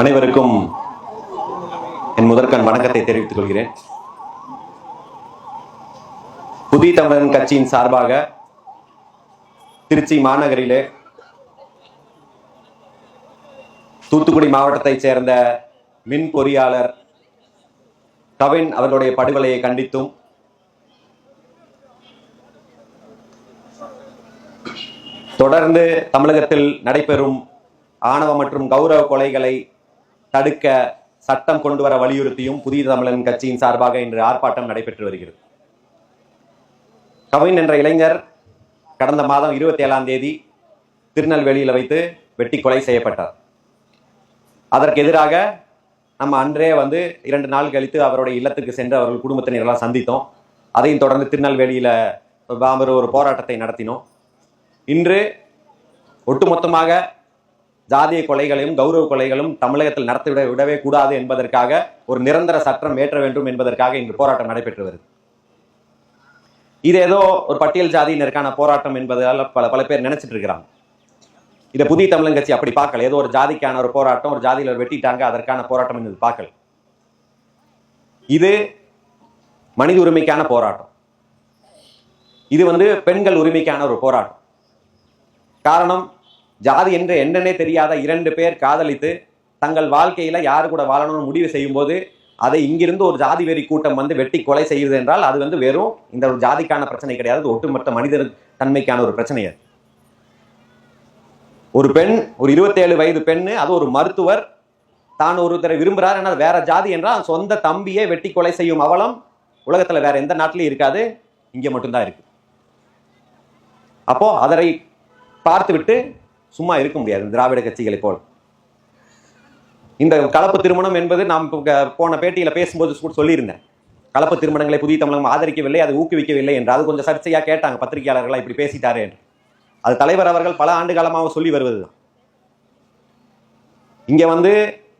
அனைவருக்கும் என் முதற்கண் வணக்கத்தை தெரிவித்துக் கொள்கிறேன். புதிய தமிழன் கட்சியின் சார்பாக திருச்சி மாநகரிலே தூத்துக்குடி மாவட்டத்தைச் சேர்ந்த மின் பொறியாளர் கவின் அவர்களுடைய படுகொலையை கண்டித்தும் தொடர்ந்து தமிழகத்தில் நடைபெறும் ஆணவ மற்றும் கௌரவ கொலைகளை தடுக்க சட்டம் கொண்டு வர வலியுறுத்தியும் புதிய தமிழன் கட்சியின் சார்பாக இன்று ஆர்ப்பாட்டம் நடைபெற்று வருகிறது. கவின் என்ற இளைஞர் கடந்த மாதம் இருபத்தி ஏழாம் தேதி திருநெல்வேலியில் வைத்து வெட்டி கொலை செய்யப்பட்டார். அதற்கு எதிராக நம்ம அன்றே வந்து இரண்டு நாள் கழித்து அவருடைய இல்லத்துக்கு சென்று அவர்கள் குடும்பத்தினரெல்லாம் சந்தித்தோம். அதையும் தொடர்ந்து திருநெல்வேலியில் பாம்பர் ஒரு போராட்டத்தை நடத்தினோம். இன்று ஒட்டுமொத்தமாக ஜாதிய கொலைகளையும் கௌரவ கொலைகளும் தமிழகத்தில் நடத்திவிட விடவே கூடாது என்பதற்காக ஒரு நிரந்தர சட்டம் ஏற்ற வேண்டும் என்பதற்காக இன்று போராட்டம் நடைபெற்று வருது. இது ஏதோ ஒரு பட்டியல் ஜாதியினருக்கான போராட்டம் என்பதால் பல பல பேர் நினைச்சிட்டு இருக்கிறாங்க. இதை புதிய தமிழன் கட்சி அப்படி பார்க்கல. ஏதோ ஒரு ஜாதிக்கான ஒரு போராட்டம் ஒரு ஜாதியில வெட்டிட்டாங்க அதற்கான போராட்டம் என்பது பார்க்கல. இது மனித உரிமைக்கான போராட்டம். இது வந்து பெண்கள் உரிமைக்கான ஒரு போராட்டம். காரணம் ஜாதி என்று என்னன்னே தெரியாத இரண்டு பேர் காதலித்து தங்கள் வாழ்க்கையில் யாரு கூட வாழணும்னு முடிவு செய்யும்போது அதை இங்கிருந்து ஒரு ஜாதி வெறி கூட்டம் வந்து வெட்டி கொலை செய்யுது என்றால் அது வந்து வெறும் இந்த ஒரு ஜாதிக்கான பிரச்சனை கிடையாது. ஒட்டுமொத்த மனித தன்மைக்கான ஒரு பிரச்சனை அது. ஒரு பெண் ஒரு இருபத்தேழு வயது பெண்ணு அது ஒரு மருத்துவர் தான் ஒருத்தரை விரும்புகிறார் ஆனால் வேற ஜாதி என்றால் சொந்த தம்பியை வெட்டி கொலை செய்யும் அவலம் உலகத்தில் வேற எந்த நாட்டிலையும் இருக்காது. இங்கே மட்டும்தான் இருக்கு. அப்போ அதனை பார்த்துவிட்டு சும்மா இருக்க முடியாது திராவிட கட்சிகளை போல். இந்த கலப்பு திருமணம் என்பது நாம் போன பேட்டியில் பேசும்போது கூட சொல்லியிருந்தேன். கலப்பு திருமணங்களை புதிய தமிழகம் ஆதரிக்கவில்லை அதை ஊக்குவிக்கவில்லை என்று. அது கொஞ்சம் சர்ச்சையாக கேட்டாங்க பத்திரிகையாளர்களாக இப்படி பேசிட்டாரு என்று. அது தலைவர் அவர்கள் பல ஆண்டு காலமாக சொல்லி வருவதுதான். இங்க வந்து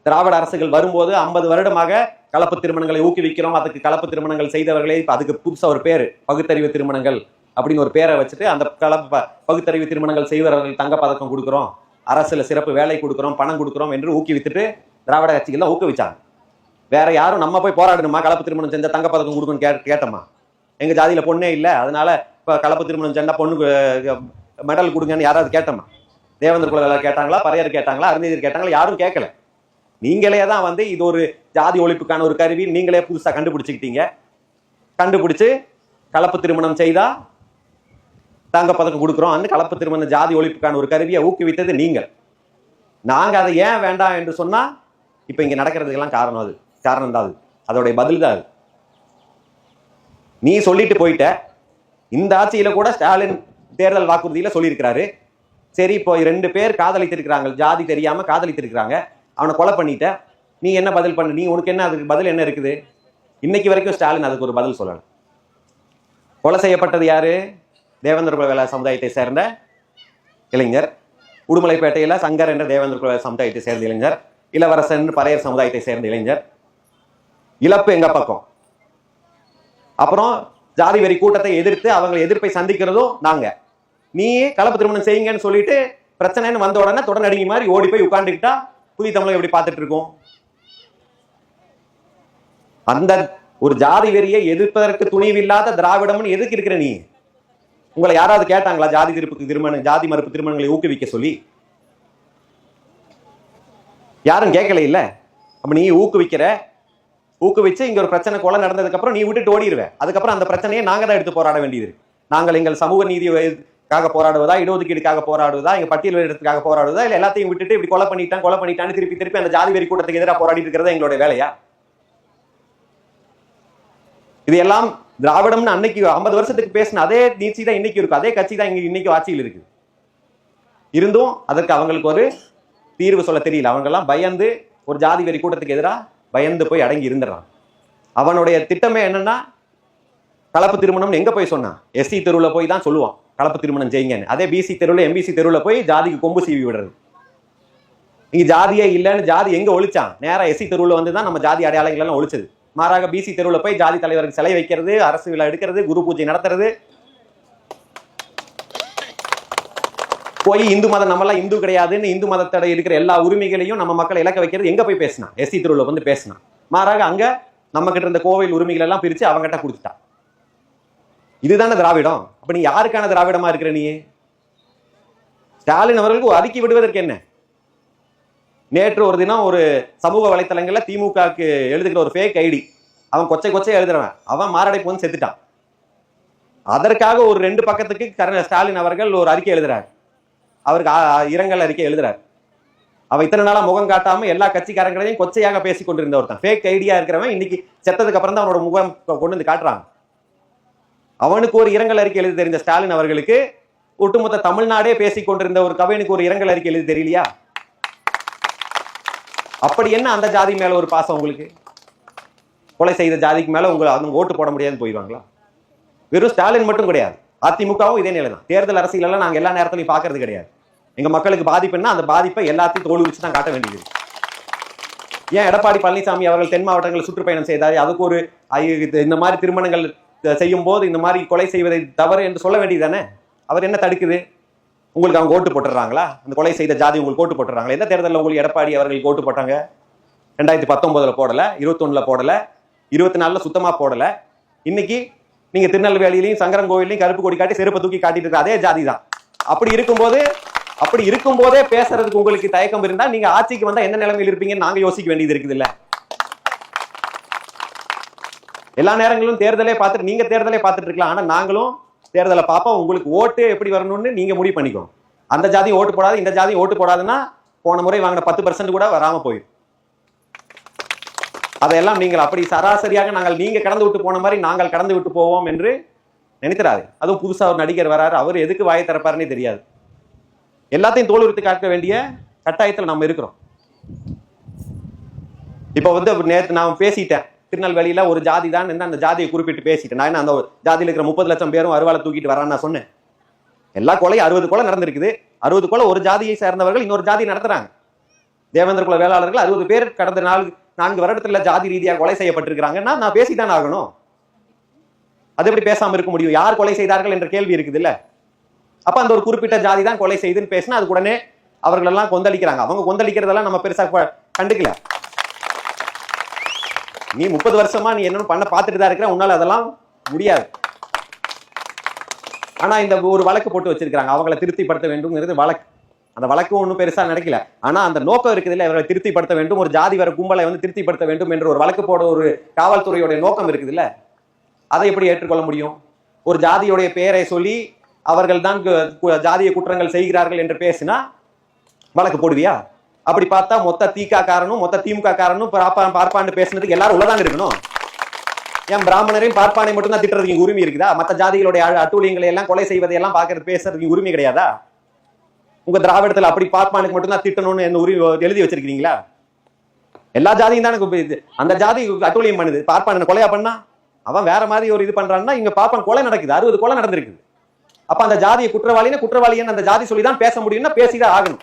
திராவிட அரசுகள் வரும்போது ஐம்பது வருடமாக கலப்பு திருமணங்களை ஊக்குவிக்கிறோம். அதுக்கு கலப்பு திருமணங்கள் செய்தவர்களே அதுக்கு புதுசாக ஒரு பேர் பகுத்தறிவு திருமணங்கள். அப்படின்னு ஒரு பேரை வச்சுட்டு அந்த கலப்பு பகுத்தறிவு திருமணங்கள் செய்வர்கள் தங்க பதக்கம் கொடுக்குறோம். அரசில் சிறப்பு வேலை கொடுக்குறோம் பணம் கொடுக்குறோம் என்று ஊக்குவித்துட்டு திராவிட கட்சிகள் தான் ஊக்குவிச்சாங்க. வேற யாரும் நம்ம போய் போராடணுமா? கலப்பு திருமணம் செஞ்சால் தங்க பதக்கம் கொடுக்கணும்னு கே கேட்டோமா? எங்கள் ஜாதியில் பொண்ணே இல்லை அதனால இப்போ கலப்பு திருமணம் செஞ்சால் பொண்ணுக்கு மெடல் கொடுங்கன்னு யாராவது கேட்டோமா? தேவேந்திர குல கேட்டாங்களா? பறையர் கேட்டாங்களா? அருந்ததியர் கேட்டாங்களா? யாரும் கேட்கல. நீங்களே தான் வந்து இது ஒரு ஜாதி ஒழிப்புக்கான ஒரு கருவி நீங்களே புதுசாக கண்டுபிடிச்சிக்கிட்டீங்க. கண்டுபிடிச்சு கலப்பு திருமணம் செய்தால் தங்க பதக்கம் கொடுக்குறோம். அந்த கலப்பு திருமண ஜாதி ஒழிப்புக்கான ஒரு கருவியை ஊக்குவித்தது நீங்கள். நாங்கள் அதை ஏன் வேண்டாம் என்று சொன்னால் இப்போ இங்கே நடக்கிறதுக்கெல்லாம் காரணம் அது. காரணம் தான் அது. அதோடைய பதில் தான் அது. நீ சொல்லிட்டு போயிட்ட. இந்த ஆட்சியில் கூட ஸ்டாலின் தேர்தல் வாக்குறுதியில் சொல்லியிருக்கிறாரு. சரி இப்போ ரெண்டு பேர் காதலித்திருக்கிறாங்க. ஜாதி தெரியாமல் காதலித்திருக்கிறாங்க. அவனை கொலை பண்ணிட்ட. நீ என்ன பதில் பண்ண? நீ உனக்கு என்ன அதுக்கு பதில் என்ன இருக்குது? இன்னைக்கு வரைக்கும் ஸ்டாலின் அதுக்கு ஒரு பதில் சொல்லணும் கொலை செய்யப்பட்டது யாரு? தேவேந்திர வேலை சமுதாயத்தை சேர்ந்த இளைஞர். உடுமலைப்பேட்டையில் சங்கர் என்ற தேவேந்திர சமுதாயத்தை சேர்ந்த இளைஞர். இளவரசன் பறையர் சமுதாயத்தை சேர்ந்த இளைஞர். இழப்பு எங்க பக்கம்? அப்புறம் ஜாதி வெறி கூட்டத்தை எதிர்த்து அவங்க எதிர்ப்பை சந்திக்கிறதும் நாங்க. நீ கலப்பு திருமணம் செய்யுங்கன்னு சொல்லிட்டு பிரச்சனைன்னு வந்த உடனே தொடர்நடிகை மாதிரி ஓடி போய் உட்காந்துக்கிட்டா புதிய தமிழகம் எப்படி பார்த்துட்டு இருக்கோம்? அந்த ஒரு ஜாதி வெறியை எதிர்ப்பதற்கு துணிவில்லாத திராவிடம்னு எதுக்கு இருக்கிற நீ? உங்களை யாராவது கேட்டாங்களா ஜாதி திருப்பு திருமணம் ஜாதி மறுப்பு திருமணங்களை ஊக்குவிக்க சொல்லி? யாரும் கேட்கல இல்ல? அப்ப நீ ஊக்குவிக்கிற ஊக்குவிச்சு இங்க ஒரு பிரச்சனை கொலை நடந்ததுக்கு அப்புறம் நீ விட்டுட்டு ஓடிடுவேன் அதுக்கப்புறம் அந்த பிரச்சனையை நாங்க தான் எடுத்து போராட வேண்டியது நாங்கள் எங்கள் சமூக நீதிக்காக போராடுவதா இடஒதுக்கீடுக்காக போராடுவதா எங்க பட்டியல் இடத்துக்காக போராடுவதா இல்ல எல்லாத்தையும் விட்டுட்டு இப்படி கொலை பண்ணிட்டான் கொலை பண்ணிட்டான்னு திருப்பி திருப்பி அந்த ஜாதி வெறி கூட்டத்துக்கு எதிராக போராடி இருக்கிறது எங்களுடைய வேலையா? இது எல்லாம் திராவிடம்னு அன்னைக்கு ஐம்பது வருஷத்துக்கு பேசின அதே நீச்சி தான் இன்னைக்கு இருக்கும் அதே கட்சி தான் இங்க இன்னைக்கு ஆட்சியில் இருக்கு. இருந்தும் அதற்கு அவங்களுக்கு ஒரு தீர்வு சொல்ல தெரியல. அவங்க எல்லாம் பயந்து ஒரு ஜாதி வெறி கூட்டத்துக்கு எதிராக பயந்து போய் அடங்கி இருந்துடுறான். அவனுடைய திட்டமே என்னன்னா கலப்பு திருமணம்னு எங்க போய் சொன்னான்? எஸ்சி தெருவில் போய் தான் சொல்லுவான். கலப்பு திருமணம் செய்யுங்கன்னு. அதே பிசி தெருவில் எம்பிசி தெருவில் போய் ஜாதிக்கு கொம்பு சீவி விடுறது. இங்க ஜாதியே இல்லைன்னு ஜாதி எங்க ஒழிச்சான்? நேராக எஸ்சி தெருவில் வந்து தான் நம்ம ஜாதி அடையாளங்கள் எல்லாம் ஒழிச்சது. மாறாக பிசி தெருவில் போய் ஜாதி தலைவருக்கு சிலை வைக்கிறது அரசு விழா எடுக்கிறது குரு பூஜை நடத்துறது. போய் இந்து மதம் நம்மளாம் இந்து கிடையாதுன்னு இந்து மதத்தோட இருக்கிற எல்லா உரிமைகளையும் நம்ம மக்களை இலக்க வைக்கிறது. எங்க போய் பேசினா எஸ்சி திருவிழா வந்து பேசினா மாறாக அங்க நம்ம கிட்ட இருந்த கோவில் உரிமைகள் எல்லாம் பிரிச்சு அவங்ககிட்ட கொடுத்துட்டா இதுதானே திராவிடம். அப்ப நீ யாருக்கான திராவிடமா இருக்கிற நீ? ஸ்டாலின் அவர்களுக்கு ஒதுக்கி விடுவதற்கு என்ன? நேற்று ஒரு தினம் ஒரு சமூக வலைத்தளங்களில் திமுகவுக்கு எழுதுகிற ஒரு ஃபேக் ஐடி அவன் கொச்சை கொச்சை எழுதுறவன். அவன் மாரடைப்பு வந்து செத்துட்டான். அதற்காக ஒரு ரெண்டு பக்கத்துக்கு கர- ஸ்டாலின் அவர்கள் ஒரு அறிக்கை எழுதுறாரு. அவருக்கு இரங்கல் அறிக்கை எழுதுறாரு. அவ இத்தனை நாளா முகம் காட்டாம எல்லா கட்சிக்காரங்களையும் கொச்சையாக பேசி கொண்டிருந்த ஒருத்தன். ஃபேக் ஐடியா இருக்கிறவன் இன்னைக்கு செத்ததுக்கு அப்புறம் தான் அவனோட முகம் கொண்டு வந்து காட்டுறாங்க அவனுக்கு ஒரு இரங்கல் அறிக்கை எழுதி தெரிந்த ஸ்டாலின் அவர்களுக்கு ஒட்டுமொத்த தமிழ்நாடே பேசி கொண்டிருந்த ஒரு கவினுக்கு ஒரு இரங்கல் அறிக்கை எழுதி தெரியலையா? அப்படி என்ன அந்த ஜாதி மேலே ஒரு பாசம் உங்களுக்கு? கொலை செய்த ஜாதிக்கு மேலே உங்களை அவங்க ஓட்டு போட முடியாதுன்னு போயிடுவாங்களா? வெறும் ஸ்டாலின் மட்டும் கிடையாது. அதிமுகவும் இதே நிலை தான் தேர்தல் அரசியலெல்லாம் நாங்கள் எல்லா நேரத்திலையும் பார்க்கறது கிடையாது. எங்கள் மக்களுக்கு பாதிப்புன்னா அந்த பாதிப்பை எல்லாத்தையும் தோல் வச்சு தான் காட்ட வேண்டியது. ஏன் எடப்பாடி பழனிசாமி அவர்கள் தென் மாவட்டங்களில் சுற்றுப்பயணம் செய்தார்? அதுக்கு ஒரு ஐ- இது- இந்த மாதிரி திருமணங்கள் செய்யும் போது இந்த மாதிரி கொலை செய்வதை தவறு என்று சொல்ல வேண்டியதானே அவர் என்ன தடுக்குது? உங்களுக்கு அவங்க ஓட்டு போட்டுறாங்களா அந்த கொலை செய்த ஜாதி உங்களுக்கு ஓட்டு போட்டுறாங்களா எந்த தேர்தலில் உங்களுக்கு எடப்பாடி அவர்களுக்கு ஓட்டு போட்டாங்க? ரெண்டாயிரத்தி பத்தொன்பதுல போடல இருபத்தொன்னுல போடல இருபத்தி நாலுல சுத்தமா போடல. இன்னைக்கு நீங்க திருநெல்வேலியிலையும் சங்கரன் கோவிலையும் கருப்பு கொடி காட்டி செருப்பை தூக்கி காட்டிட்டு இருக்க அதே ஜாதி தான். அப்படி இருக்கும்போது அப்படி இருக்கும்போதே பேசுறதுக்கு உங்களுக்கு தயக்கம் இருந்தா நீங்க ஆட்சிக்கு வந்தா என்ன நிலைமையில் இருப்பீங்கன்னு நாங்க யோசிக்க வேண்டியது இருக்குது இல்ல எல்லா நேரங்களிலும் தேர்தலே பார்த்துட்டு நீங்க தேர்தலே பார்த்துட்டு இருக்கலாம். ஆனா நாங்களும் தேர்தலை பார்ப்போம் உங்களுக்கு ஓட்டு எப்படி வரணும்னு நீங்க முடிவு பண்ணிக்கோ. அந்த ஜாதியும் ஓட்டு போடாது இந்த ஜாதியும் ஓட்டு போடாதுன்னா போன முறை வாங்கின பத்து பர்சன்ட் கூட வராம போயிடும். அதையெல்லாம் நீங்கள் அப்படி சராசரியாக நாங்கள் நீங்க கடந்து விட்டு போன மாதிரி நாங்கள் கடந்து விட்டு போவோம் என்று நினைக்கிறாரு அதுவும் புதுசா ஒரு நடிகர் வராரு அவர் எதுக்கு வாயை திறப்பாருன்னே தெரியாது. எல்லாத்தையும் தோலுரித்து காட்ட வேண்டிய கட்டாயத்தில் நம்ம இருக்கிறோம். இப்போ வந்து நேற்று நான் பேசிட்டேன். திருநெல்வேலியில் ஒரு ஜாதி தான் அந்த ஜாதியை குறிப்பிட்டு பேசிட்டேன் நான் என்ன அந்த ஜாதியில் இருக்கிற முப்பது லட்சம் பேரும் அருவாலை தூக்கிட்டு வரான்னு நான் சொன்னேன். எல்லா கொலையும் அறுபது கொலை நடந்திருக்குது. அறுபது கொலை ஒரு ஜாதியை சேர்ந்தவர்கள் இன்னொரு ஜாதி நடத்துறாங்க. தேவேந்திர குல வேளாளர்கள் அறுபது பேர் கடந்த நாலு நான்கு வருடத்தில் ஜாதி ரீதியாக கொலை செய்யப்பட்டிருக்கிறாங்கன்னா நான் பேசிதான் ஆகணும். அது எப்படி பேசாமல் இருக்க முடியும்? யார் கொலை செய்தார்கள் என்ற கேள்வி இருக்குது இல்லை அப்போ அந்த ஒரு குறிப்பிட்ட ஜாதி தான் கொலை செய்துன்னு பேசினா அது உடனே அவர்கள் எல்லாம் கொந்தளிக்கிறாங்க. அவங்க கொந்தளிக்கிறதெல்லாம் நம்ம பெருசாக கண்டுக்கல. நீ முப்பது வருஷமா நீ என்னன்னு பண்ண பார்த்துட்டு தான் இருக்கிற உன்னால அதெல்லாம் முடியாது. ஆனா இந்த ஒரு வழக்கு போட்டு வச்சிருக்காங்க அவங்கள திருப்திப்படுத்த வேண்டும்ங்கிறது வழக்கு. அந்த வழக்கு ஒன்றும் பெருசா நடக்கல. ஆனா அந்த நோக்கம் இருக்குது இல்லை இவர்களை திருப்திப்படுத்த வேண்டும் ஒரு ஜாதி வர கும்பலை வந்து திருப்திப்படுத்த வேண்டும் என்ற ஒரு வழக்கு போட ஒரு காவல்துறையோட நோக்கம் இருக்குதுல்ல அதை எப்படி ஏற்றுக்கொள்ள முடியும்? ஒரு ஜாதியுடைய பெயரை சொல்லி அவர்கள் தான் கு- கு- ஜாதிய குற்றங்கள் செய்கிறார்கள் என்று பேசினா வழக்கு போடுவியா? அப்படி பார்த்தா மொத்த தீகா காரனும் மொத்த திமுக காரனும் பார்ப்பான் பார்ப்பான்னு பேசுனதுக்கு எல்லாரும் உள்ளதாங்க இருக்கணும். ஏன் பிராமணரையும் பார்ப்பானை மட்டும் தான் திட்டுறதுக்கு உரிமை இருக்குதா? மற்ற ஜாதிகளுடைய அட்டூழியங்களை எல்லாம் கொலை செய்வதை எல்லாம் பார்க்கறது பேசுறதுக்கு உரிமை கிடையாதா? உங்க திராவிடத்துல அப்படி பார்ப்பானுக்கு மட்டும் தான் திட்டணும்னு என்ன உரிமை எழுதி வச்சிருக்கீங்களா எல்லா ஜாதியும் தானே இது. அந்த ஜாதி அட்டூழியம் பண்ணுது. பார்ப்பான் கொலையா பண்ணா? அவன் வேற மாதிரி ஒரு இது பண்றான்னா இங்க பார்ப்பான் கொலை நடக்குது. அறுபது கொலை நடந்திருக்குது. அப்ப அந்த ஜாதியை குற்றவாளின்னு குற்றவாளின்னு அந்த ஜாதி சொல்லி தான் பேச முடியும்னா பேசிதான் ஆகணும்.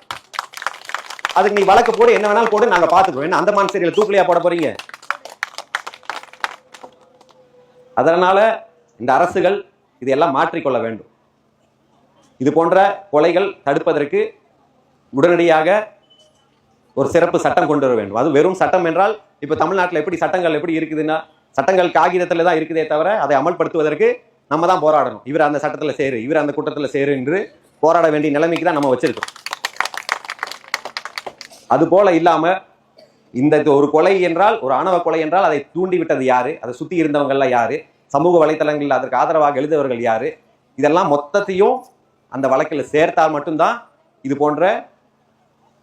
அதுக்கு நீ வழக்கு போடு என்ன வேணாலும் போடு நாங்க பாத்துக்கிறோம் என்ன அந்தமான் சரியில் தூக்கலையா போட போறீங்க? அதனால இந்த அரசுகள் இதையெல்லாம் மாற்றிக்கொள்ள வேண்டும். இது போன்ற கொலைகள் தடுப்பதற்கு உடனடியாக ஒரு சிறப்பு சட்டம் கொண்டு வர வேண்டும். அது வெறும் சட்டம் என்றால் இப்ப தமிழ்நாட்டில் எப்படி சட்டங்கள் எப்படி இருக்குதுன்னா சட்டங்கள் காகிதத்தில் தான் இருக்குதே தவிர அதை அமல்படுத்துவதற்கு நம்ம தான் போராடணும். இவர் அந்த சட்டத்தில் சேரு இவர் அந்த கூட்டத்தில் சேரு என்று போராட வேண்டிய நிலைமைக்கு தான் நம்ம வச்சிருக்கோம். அது போல இல்லாம இந்த ஒரு கொலை என்றால் ஒரு ஆணவ கொலை என்றால் அதை தூண்டிவிட்டது யாரு? அதை சுத்தி இருந்தவங்கள்லாம் யாரு? சமூக வலைத்தளங்களில் அதற்கு ஆதரவாக எழுதவர்கள் யாரு? இதெல்லாம் மொத்தத்தையும் அந்த வழக்கில் சேர்த்தால் மட்டும்தான் இது போன்ற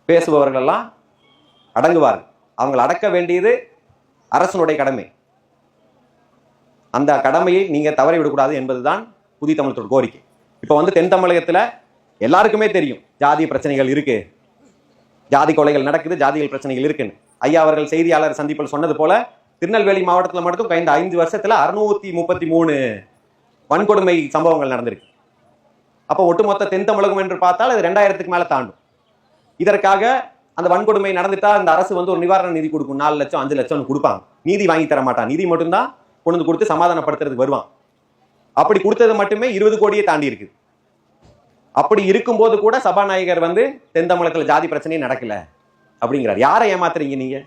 பேசுபவர்கள் எல்லாம் அடங்குவார்கள். அவங்களை அடக்க வேண்டியது அரசனுடைய கடமை. அந்த கடமையை நீங்கள் தவறி விடக்கூடாது என்பதுதான் புதிய தமிழத்தோட கோரிக்கை. இப்போ வந்து தென் தமிழகத்தில் எல்லாருக்குமே தெரியும். ஜாதி பிரச்சனைகள் இருக்குது ஜாதி கொலைகள் நடக்குது ஜாதிகள் பிரச்சனைகள் இருக்குன்னு. ஐயா அவர்கள் செய்தியாளர் சந்திப்பில் சொன்னது போல திருநெல்வேலி மாவட்டத்தில் மட்டும் கைந்த ஐந்து வருஷத்துல அறுநூத்தி முப்பத்தி மூணு வன்கொடுமை சம்பவங்கள் நடந்திருக்கு. அப்போ ஒட்டுமொத்த தென் தமிழகம் என்று பார்த்தால் அது ரெண்டாயிரத்துக்கு மேலே தாண்டும். இதற்காக அந்த வன்கொடுமை நடந்துட்டா அந்த அரசு வந்து ஒரு நிவாரண நிதி கொடுக்கும். நாலு லட்சம் அஞ்சு லட்சம் கொடுப்பாங்க. நீதி வாங்கி தர மாட்டான். நிதி மட்டும்தான் கொண்டு வந்து கொடுத்து சமாதானப்படுத்துறதுக்கு வருவான். அப்படி கொடுத்தது மட்டுமே இருபது கோடியே தாண்டி இருக்குது. அப்படி இருக்கும்போது கூட சபாநாயகர் வந்து தென் ஜாதி பிரச்சனையும் நடக்கல அப்படிங்கிறார். யாரை ஏமாத்துறீங்க நீங்க?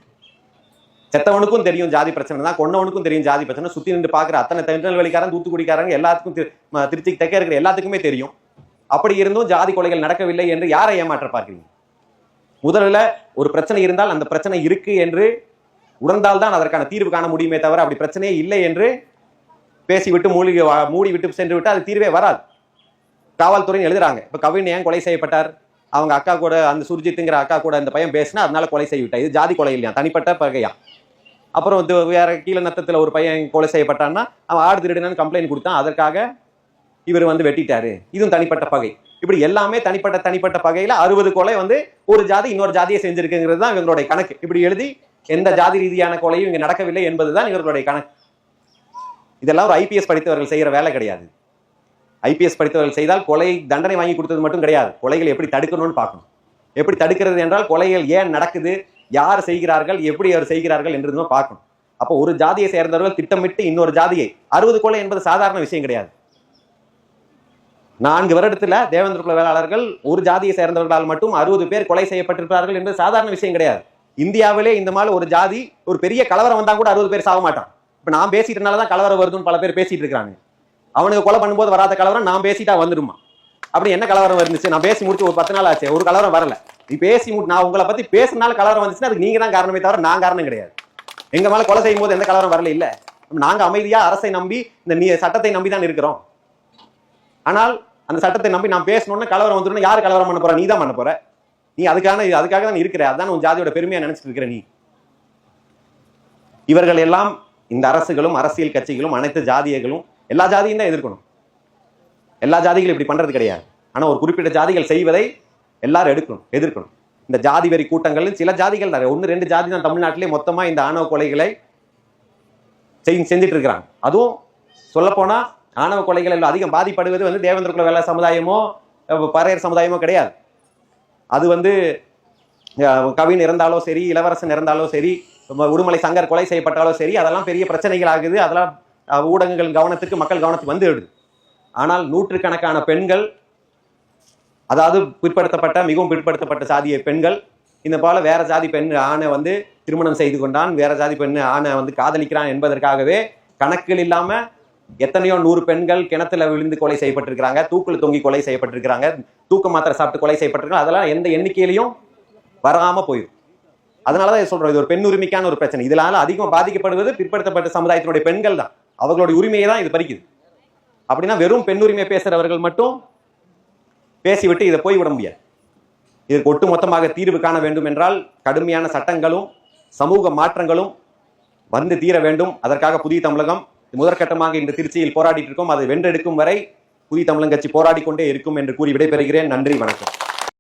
செத்தவனுக்கும் தெரியும் ஜாதி பிரச்சனை தான் கொண்டவனுக்கும் தெரியும் ஜாதி பிரச்சனை. சுத்தி நின்று பாக்குற அத்தனை திருநெல்வேலிக்காரன் தூத்துக்குடிக்காரங்க எல்லாத்துக்கும் திருச்சி திருச்சிக்கு தெற்கே இருக்கிற எல்லாத்துக்குமே தெரியும். அப்படி இருந்தும் ஜாதி கொலைகள் நடக்கவில்லை என்று யாரை ஏமாற்ற பார்க்கிறீங்க? முதல்ல ஒரு பிரச்சனை இருந்தால் அந்த பிரச்சனை இருக்கு என்று உணர்ந்தால்தான் அதற்கான தீர்வு காண முடியுமே தவிர அப்படி பிரச்சனையே இல்லை என்று பேசிவிட்டு மூழ்கி மூடி விட்டு சென்று விட்டு அது தீர்வே வராது. காவல்துறைன்னு எழுதுறாங்க. இப்போ கவின் ஏன் கொலை செய்யப்பட்டார்? அவங்க அக்கா கூட அந்த சுர்ஜித்துங்கிற அக்கா கூட அந்த பையன் பேசினா அதனால கொலை செய்யவிட்டா இது ஜாதி கொலை இல்லையா? தனிப்பட்ட பகையா? அப்புறம் வந்து வேற கீழே நத்தத்தில் ஒரு பையன் கொலை செய்யப்பட்டான்னா அவன் ஆடு திருடுனு கம்ப்ளைண்ட் கொடுத்தான். அதற்காக இவர் வந்து வெட்டிட்டாரு. இதுவும் தனிப்பட்ட பகை. இப்படி எல்லாமே தனிப்பட்ட தனிப்பட்ட பகையில அறுபது கொலை வந்து ஒரு ஜாதி இன்னொரு ஜாதியை செஞ்சிருக்குங்கிறது தான் இவங்களுடைய கணக்கு. இப்படி எழுதி எந்த ஜாதி ரீதியான கொலையும் இங்க நடக்கவில்லை என்பதுதான் இவர்களுடைய கணக்கு. இதெல்லாம் ஒரு ஐபிஎஸ் படித்தவர்கள் செய்யற வேலை கிடையாது. ஐபிஎஸ் படித்தவர்கள் செய்தால் கொலை தண்டனை வாங்கி கொடுத்தது மட்டும் கிடையாது. கொலைகளை எப்படி தடுக்கணும்னு பார்க்கணும். எப்படி தடுக்கிறது என்றால் கொலைகள் ஏன் நடக்குது யார் செய்கிறார்கள் எப்படி அவர் செய்கிறார்கள் என்றதும் பார்க்கணும். அப்போ ஒரு ஜாதியை சேர்ந்தவர்கள் திட்டமிட்டு இன்னொரு ஜாதியை அறுபது கொலை என்பது சாதாரண விஷயம் கிடையாது. நான்கு வருடத்துல தேவேந்திர குல வேளாளர்கள் ஒரு ஜாதியை சேர்ந்தவர்களால் மட்டும் அறுபது பேர் கொலை செய்யப்பட்டிருக்கிறார்கள் என்பது சாதாரண விஷயம் கிடையாது. இந்தியாவிலே இந்த மாதிரி ஒரு ஜாதி ஒரு பெரிய கலவரம் வந்தா கூட அறுபது பேர் சாக மாட்டான் இப்போ நான் பேசிட்டனால தான் கலவரம் வருதுன்னு பல பேர் பேசிட்டு இருக்காங்க அவனுக்கு கொலை பண்ணும்போது வராத கலவரம் நான் பேசிட்டா வந்துடுமா அப்படி என்ன கலவரம் இருந்துச்சு? நான் பேசி முடிச்சு ஒரு பத்து நாள் ஆச்சு. ஒரு கலவரம் வரல. நீ பேசி முடி- நான் உங்களை பத்தி பேசினால கலவரம் வந்துச்சுன்னா அதுக்கு நீங்க தான் காரணமே தவிர நான் காரணம் கிடையாது. எங்க மேல கொலை செய்யும் போது எந்த கலவரம் வரல இல்ல. நாங்க அமைதியா அரசை நம்பி இந்த நீ சட்டத்தை நம்பி தான் இருக்கிறோம். ஆனால் அந்த சட்டத்தை நம்பி நான் பேசணும்னு கலவரம் வந்துடும் யார் கலவரம் பண்ண போற? நீ தான் பண்ண போற? நீ அதுக்கான அதுக்காக தான் இருக்கிற. அதான் உன் ஜாதியோட பெருமையா நினைச்சிட்டு இருக்கிற நீ. இவர்கள் எல்லாம் இந்த அரசுகளும் அரசியல் கட்சிகளும் அனைத்து ஜாதியர்களும் எல்லா ஜாதியும் தான் எதிர்க்கணும். எல்லா ஜாதிகளும் இப்படி பண்றது கிடையாது. ஆனா ஒரு குறிப்பிட்ட ஜாதிகள் செய்வதை எல்லாரும் எடுக்கணும் எதிர்க்கணும். இந்த ஜாதி வெறி கூட்டங்கள் சில ஜாதிகள் நிறைய ஒன்று ரெண்டு ஜாதி தான் தமிழ்நாட்டிலே மொத்தமா இந்த ஆணவ கொலைகளை செஞ்சுட்டு இருக்கிறாங்க அதுவும் சொல்லப்போனா ஆணவ கொலைகள் அதிகம் பாதிப்படுவது வந்து தேவேந்திர குல வேலை சமுதாயமோ பறையர் சமுதாயமோ கிடையாது. அது வந்து கவின் இறந்தாலோ சரி இளவரசன் இறந்தாலோ சரி உடுமலை சங்கர் கொலை செய்யப்பட்டாலோ சரி அதெல்லாம் பெரிய பிரச்சனைகள் ஆகுது. அதெல்லாம் ஊடகங்கள் கவனத்துக்கு மக்கள் கவனத்துக்கு வந்துவிடுது ஆனால் நூற்றுக்கணக்கான பெண்கள் அதாவது பிற்படுத்தப்பட்ட மிகவும் பிற்படுத்தப்பட்ட சாதிய பெண்கள் இந்த போல வேற ஜாதி பெண் ஆணை வந்து திருமணம் செய்து கொண்டான் வேற ஜாதி பெண் ஆணை வந்து காதலிக்கிறான் என்பதற்காகவே கணக்கில் இல்லாம எத்தனையோ நூறு பெண்கள் கிணத்துல விழுந்து கொலை செய்யப்பட்டிருக்கிறாங்க தூக்கில் தொங்கி கொலை செய்யப்பட்டிருக்கிறாங்க தூக்க மாத்திரை சாப்பிட்டு கொலை செய்யப்பட்டிருக்காங்க அதெல்லாம் எந்த எண்ணிக்கையிலையும் வராம போயிடும். அதனாலதான் தான் சொல்றோம் இது ஒரு பெண் உரிமைக்கான ஒரு பிரச்சனை. இதனால அதிகம் பாதிக்கப்படுவது பிற்படுத்தப்பட்ட சமுதாயத்தினுடைய பெண்கள் தான். அவர்களுடைய உரிமையை தான் இது பறிக்குது. அப்படின்னா வெறும் பெண் உரிமை பேசுறவர்கள் மட்டும் பேசிவிட்டு இதை போய் விட முடியாது. இதற்கு ஒட்டுமொத்தமாக தீர்வு காண வேண்டும் என்றால் கடுமையான சட்டங்களும் சமூக மாற்றங்களும் வந்து தீர வேண்டும். அதற்காக புதிய தமிழகம் முதற்கட்டமாக இந்த திருச்சியில் போராடிட்டு இருக்கோம். அதை வென்றெடுக்கும் வரை புதிய தமிழகம் கட்சி போராடி கொண்டே இருக்கும் என்று கூறி விடைபெறுகிறேன். நன்றி வணக்கம்.